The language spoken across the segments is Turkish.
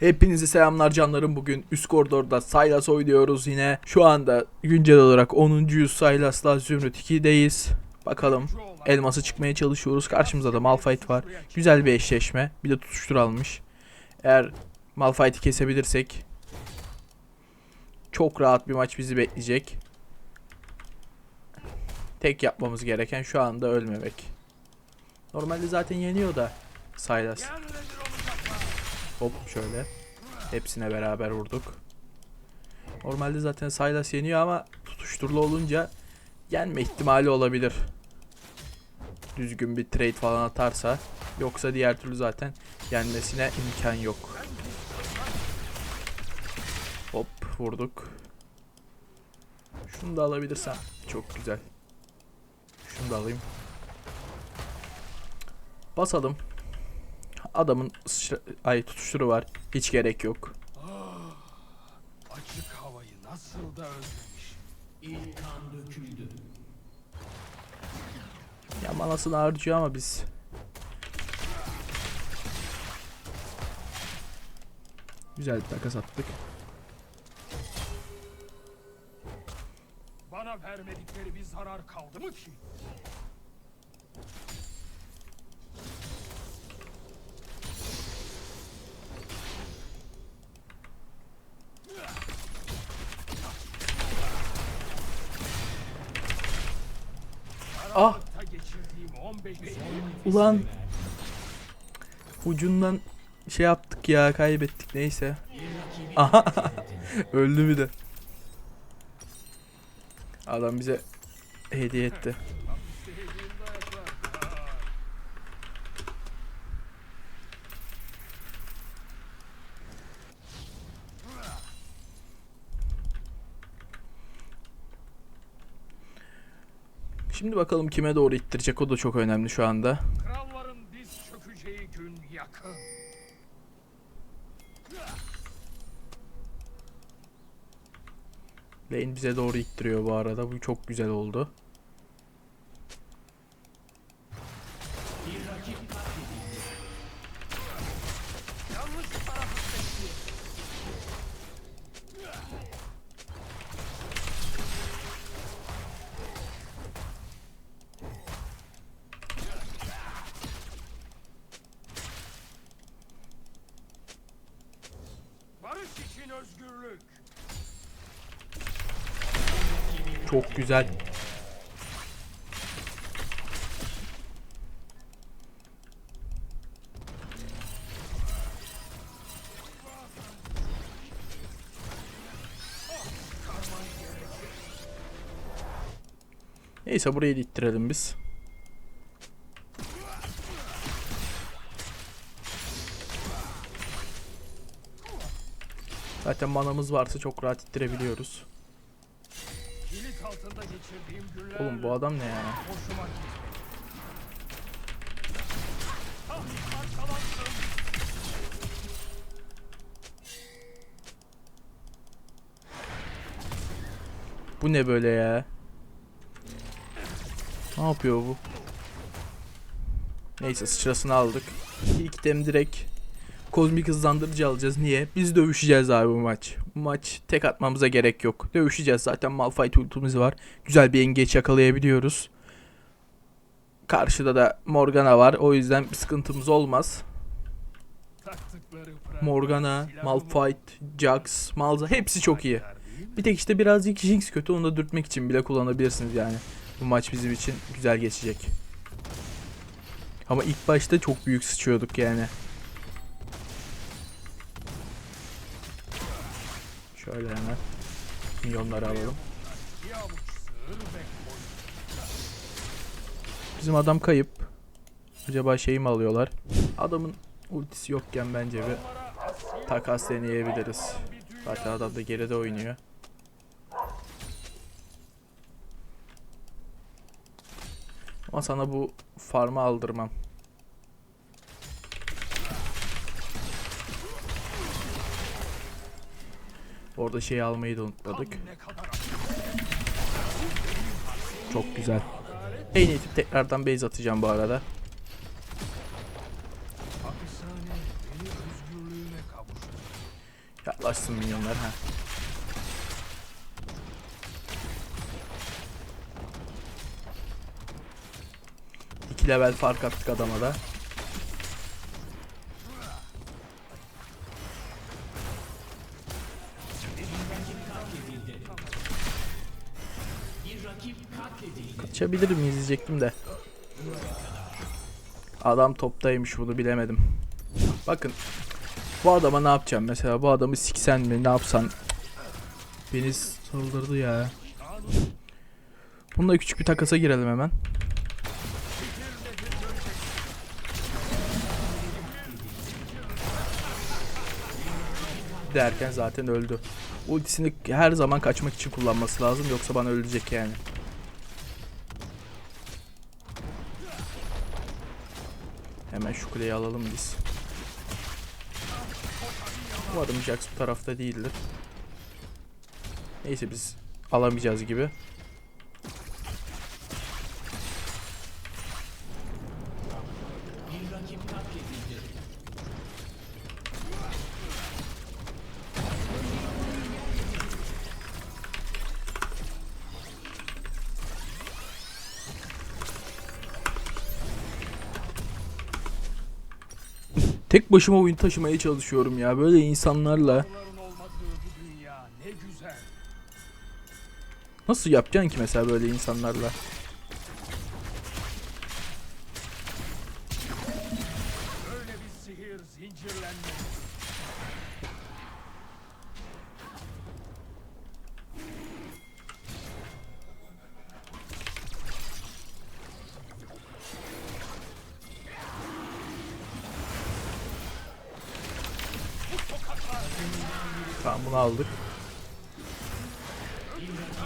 Hepinize selamlar canlarım. Bugün üst koridorda Sylas oynuyoruz yine. Şu anda güncel olarak 10. yüz Sylas'la Zümrüt 2'deyiz. Bakalım elması çıkmaya çalışıyoruz. Karşımızda da Malphite var. Güzel bir eşleşme. Bir de tutuştur almış. Eğer Malphite'i kesebilirsek çok rahat bir maç bizi bekleyecek. Tek yapmamız gereken şu anda ölmemek. Normalde zaten yeniyor da Sylas. Hop şöyle. Hepsine beraber vurduk. Normalde zaten Sylas yeniyor ama tutuşturulu olunca yenme ihtimali olabilir. Düzgün bir trade falan atarsa. Yoksa diğer türlü zaten yenmesine imkan yok. Hop vurduk. Şunu da alabilirsem çok güzel. Şunu da alayım. Basalım. Adamın sıçra- ay tutuşturu var. Hiç gerek yok. Açık havayı nasıl da özlemiş. İlk kan döküldü. Ya manasını harcıyor ama biz. Güzel bir takas attık. Bana vermedikleri bir zarar kaldı mı ki? Ah Karanlıkta geçirdiğim 15 gün ulan. Ucundan şey yaptık ya kaybettik neyse. Aha öldü bir de. Adam bize hediye etti. Şimdi bakalım kime doğru ittirecek o da çok önemli şu anda. Kralların diz çökeceği gün yakın. Lane bize doğru ittiriyor bu arada. Bu çok güzel oldu. İçin özgürlük. Çok güzel. Neyse burayı ittirelim biz. Zaten manamız varsa çok rahat ittirebiliyoruz. Oğlum bu adam ne ya? Bu ne böyle ya? Ne yapıyor bu? Neyse sıçrasını aldık. İlk dem direkt kozmik hızlandırıcı alacağız. Niye? Biz dövüşeceğiz abi bu maç. Bu maç tek atmamıza gerek yok. Dövüşeceğiz zaten Malphite ultimiz var. Güzel bir engeç yakalayabiliyoruz. Karşıda da Morgana var. O yüzden bir sıkıntımız olmaz. Morgana, Malphite, Jax, Malza hepsi çok iyi. Bir tek işte birazcık Jinx kötü onu da dürtmek için bile kullanabilirsiniz yani. Bu maç bizim için güzel geçecek. Ama ilk başta çok büyük sıçıyorduk yani. Şöyle hemen milyonları alalım. Bizim adam kayıp. Acaba şey mi alıyorlar? Adamın ultisi yokken bence bir takas deneyebiliriz. Zaten adam da geride oynuyor. Ama sana bu farmı aldırmam. Orada şeyi almayı da unutmadık. Çok güzel. En itip tekrardan base atacağım bu arada. Yaklaşsın minyonlar ha. İki level fark attık adama da. Kaçabilir miyiz diyecektim de. Adam toptaymış bunu bilemedim. Bakın. Bu adama ne yapacağım mesela? Bu adamı siksen mi? Ne yapsan? Beni saldırdı ya. Bununla küçük bir takasa girelim hemen. Derken zaten öldü. Ultisini her zaman kaçmak için kullanması lazım yoksa bana ölecek yani. Hemen şu kuleyi alalım biz. Umarım Jax bu tarafta değildir. Neyse biz alamayacağız gibi. Tek başıma oyun taşımaya çalışıyorum ya. Böyle insanlarla nasıl yapacaksın ki mesela böyle insanlarla? Böyle bir sihir zincirlenme.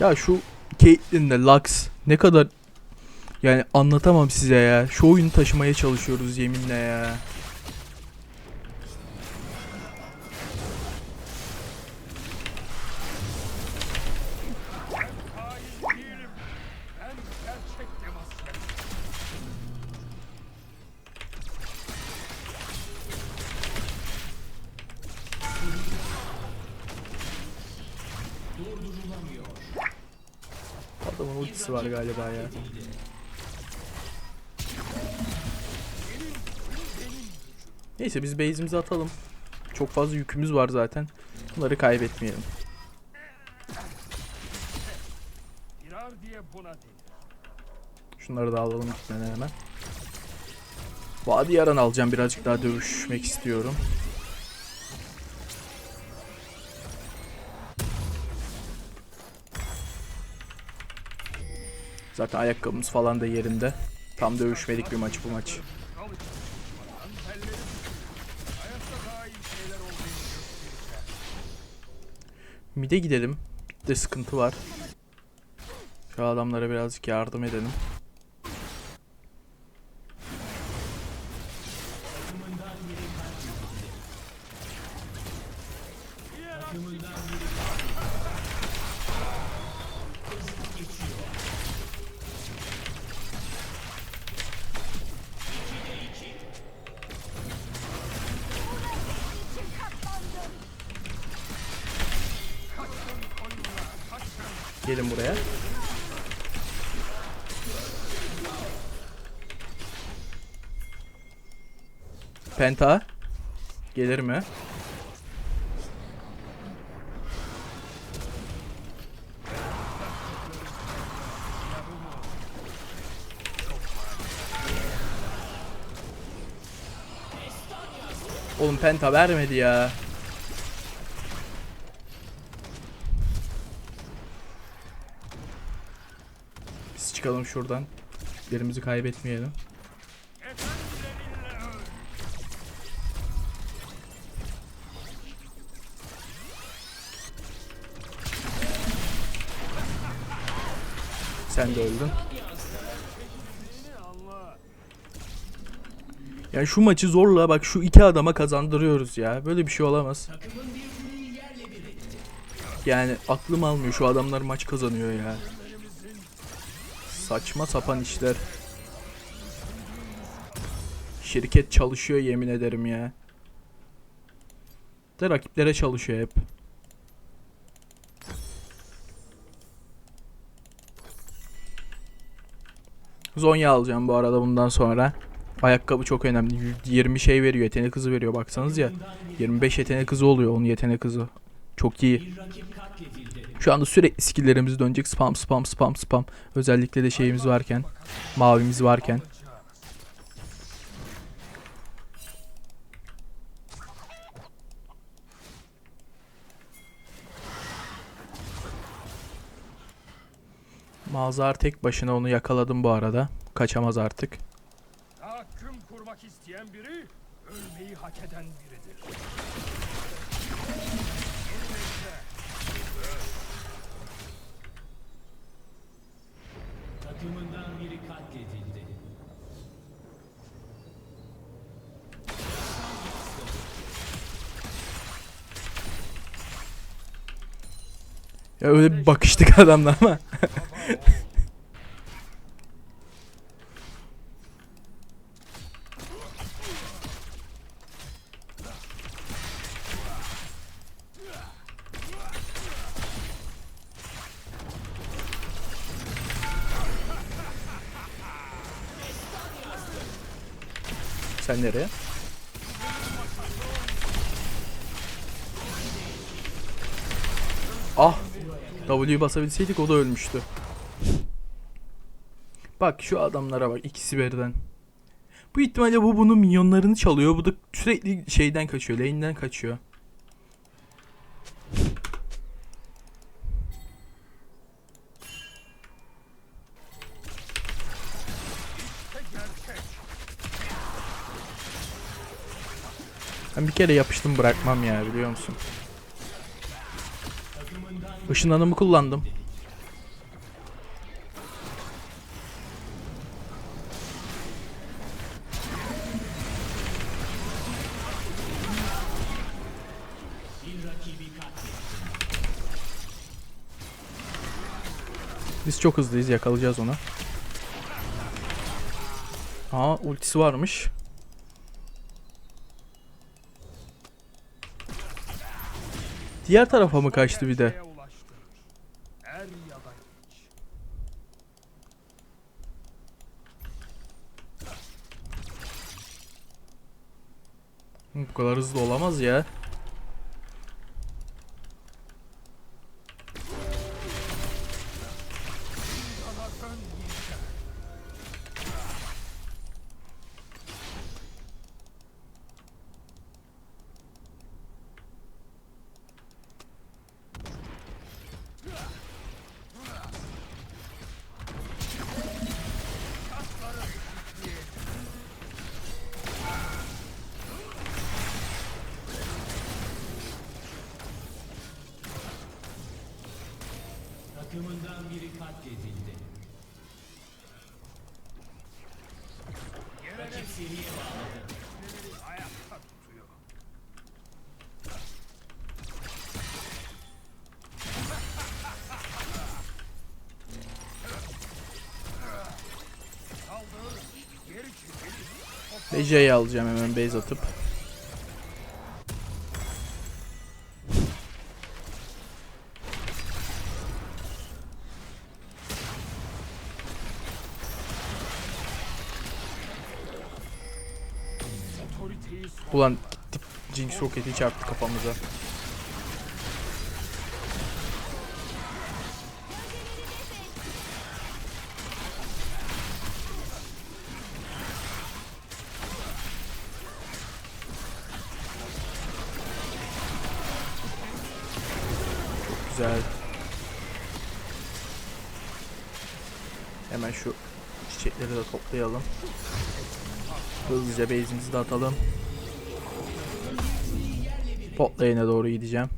Ya şu Caitlyn'le Lux ne kadar yani anlatamam size ya. Şu oyunu taşımaya çalışıyoruz yeminle ya. Adamın ultisi var galiba ya. Neyse biz base'imizi atalım. Çok fazla yükümüz var zaten. Bunları kaybetmeyelim. Şunları da alalım gitmeden hemen. Vadi yaran alacağım birazcık daha dövüşmek istiyorum. Zaten ayakkabımız falan da yerinde. Tam dövüşmedik bir maç bu maç. Mide gidelim. Midde sıkıntı var. Şu adamlara birazcık yardım edelim. Gelin buraya. Penta. Gelir mi? Oğlum penta vermedi ya. Çıkalım şuradan. Yerimizi kaybetmeyelim. Sen de öldün. Yani şu maçı zorla bak şu iki adama kazandırıyoruz ya. Böyle bir şey olamaz. Yani aklım almıyor şu adamlar maç kazanıyor ya. Saçma sapan işler. Şirket çalışıyor yemin ederim ya. De rakiplere çalışıyor hep. Zonya alacağım bu arada bundan sonra. Ayakkabı çok önemli. Y- 20 şey veriyor, yetenek hızı veriyor baksanız ya. 25 yetenek hızı oluyor onun yetenek hızı. Çok iyi. Şu anda sürekli skill'lerimiz dönecek. Spam spam spam spam. Özellikle de şeyimiz varken. Mavimiz varken. Mazhar tek başına onu yakaladım bu arada. Kaçamaz artık. Tahakküm kurmak isteyen biri, ölmeyi hak eden biridir. Takımından biri katledildi. Ya öyle bir bakıştık adamla ama. Sen nereye? W'yu basabilseydik o da ölmüştü. Bak şu adamlara bak ikisi birden. Bu ihtimalle bu bunun minyonlarını çalıyor. Bu da sürekli şeyden kaçıyor. Lane'den kaçıyor. Ben bir kere yapıştım bırakmam ya biliyor musun? Işınlanımı kullandım. Biz çok hızlıyız yakalayacağız onu. Aa ultisi varmış. Diğer tarafa mı kaçtı bir de? Gerçeğe ulaştırır. Er ya da geç. Bu kadar hızlı olamaz ya. Katledildi. Rakip seriye bağladı. Ayakta tutuyor. Saldır, alacağım hemen base atıp. Ulan gittik Jinx roketi çarptı kafamıza. Güzel. Hemen şu çiçekleri de toplayalım. Hızlıca base'imizi de atalım. Bot lane'e doğru gideceğim.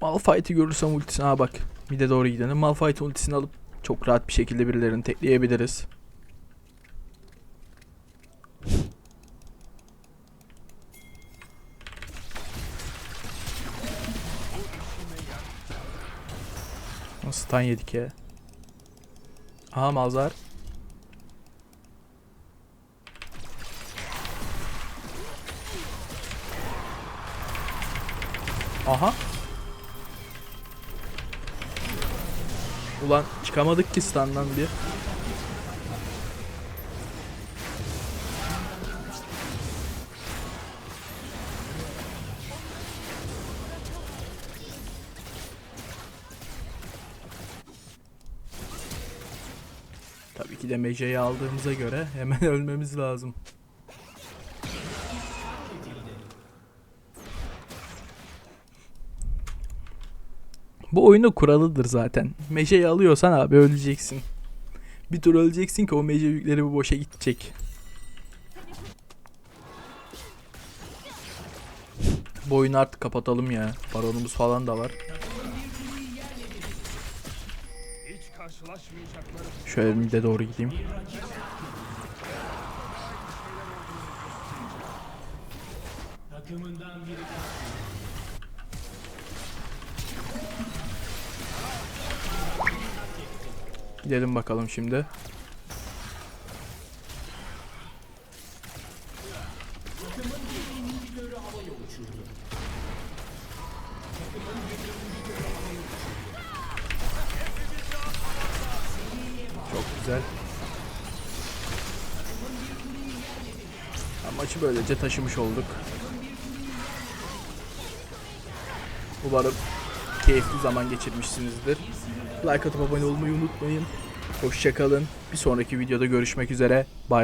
Malphite'i görürsem ultisine ha bak. Mid'e doğru gidelim. Malphite ultisini alıp çok rahat bir şekilde birilerini tekleyebiliriz. Stun yedik ya? Aha Malzar. Aha. Ulan çıkamadık ki standdan bir. Tabii ki de meceyi aldığımıza göre hemen ölmemiz lazım. Bu oyunun kuralıdır zaten. Meşeyi alıyorsan abi öleceksin. Bir tur öleceksin ki o mece yükleri bu boşa gidecek. Bu oyunu artık kapatalım ya. Baronumuz falan da var. Şöyle mid'e doğru gideyim. Takımından biri Gidelim bakalım şimdi. Çok güzel. Maçı böylece taşımış olduk. Umarım keyifli zaman geçirmişsinizdir. Like atıp abone olmayı unutmayın. Hoşçakalın. Bir sonraki videoda görüşmek üzere. Bay bay.